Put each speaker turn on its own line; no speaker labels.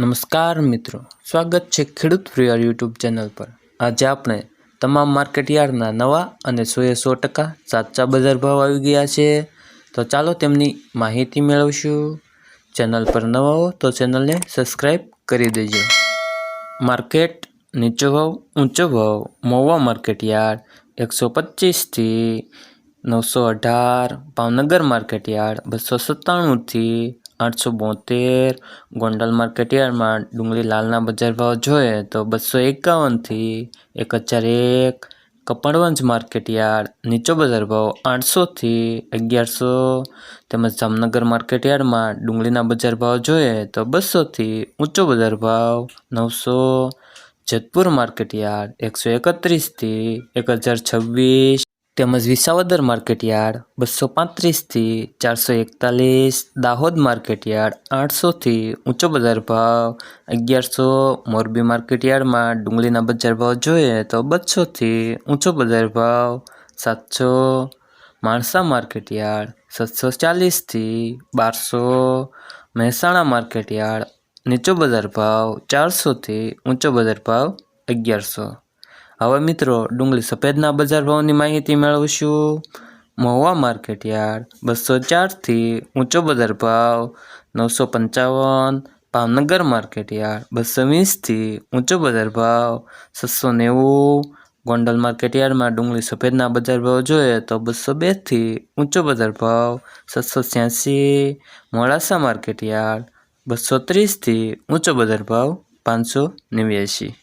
નમસ્કાર મિત્રો, સ્વાગત છે ખેડૂત પ્રિયર યુટ્યુબ ચેનલ પર. આજે આપણે તમામ માર્કેટયાર્ડના નવા અને સોએ સો ટકા સાચા બજાર ભાવ આવી ગયા છે. તો ચાલો તેમની માહિતી મેળવશું. ચેનલ પર નવા હો તો ચેનલને સબસ્ક્રાઈબ કરી દેજો. માર્કેટ નીચો ભાવ, ઊંચો ભાવ મહુવા માર્કેટયાર્ડ એકસો પચીસથી નવસો અઢાર, ભાવનગર માર્કેટયાર્ડ બસો સત્તાણુંથી આઠસો બોતેર ગોંડલ માર્કેટયાર્ડમાં ડુંગળી લાલના બજાર ભાવ જોઈએ તો બસો એકાવનથી એક હજાર એક કપડવંજ માર્કેટયાર્ડ નીચો બજાર ભાવ આઠસોથી અગિયારસો તેમજ જામનગર માર્કેટયાર્ડમાં ડુંગળીના બજાર ભાવ જોઈએ તો બસોથી ઊંચો બજાર ભાવ નવસો જેતપુર માર્કેટયાર્ડ એકસો એકત્રીસથી એક હજાર છવ્વીસ તેમજ વિસાવદર માર્કેટયાર્ડ બસો પાંત્રીસથી ચારસો એકતાલીસ, દાહોદ માર્કેટયાર્ડ આઠસોથી ઊંચો બજાર ભાવ, અગિયારસો મોરબી માર્કેટયાર્ડમાં ડુંગળીના બજાર ભાવ જોઈએ તો બસોથી ઊંચો બજાર ભાવ, સાતસો માણસા માર્કેટયાર્ડ, સાતસો ચાલીસથી બારસો મહેસાણા માર્કેટયાર્ડ, નીચો બજાર ભાવ ચારસોથી ઊંચો બજાર ભાવ અગિયારસો. હવે મિત્રો, ડુંગળી સફેદના બજાર ભાવની માહિતી મેળવીશું. મહુવા માર્કેટ યાર્ડ, બસો ચારથી ઊંચો બજાર ભાવ, નવસો પંચાવન. ભાવનગર માર્કેટયાર્ડ બસો વીસથી ઊંચો બજાર ભાવ, છસો નેવું. ગોંડલ માર્કેટયાર્ડમાં ડુંગળી સફેદના બજાર ભાવ જોઈએ તો બસો બેથી ઊંચો બજાર ભાવ, છસો છ્યાસી. મોડાસા માર્કેટ યાર્ડ, બસો ત્રીસથી ઊંચો બજાર ભાવ, પાંચસો નેવ્યાસી.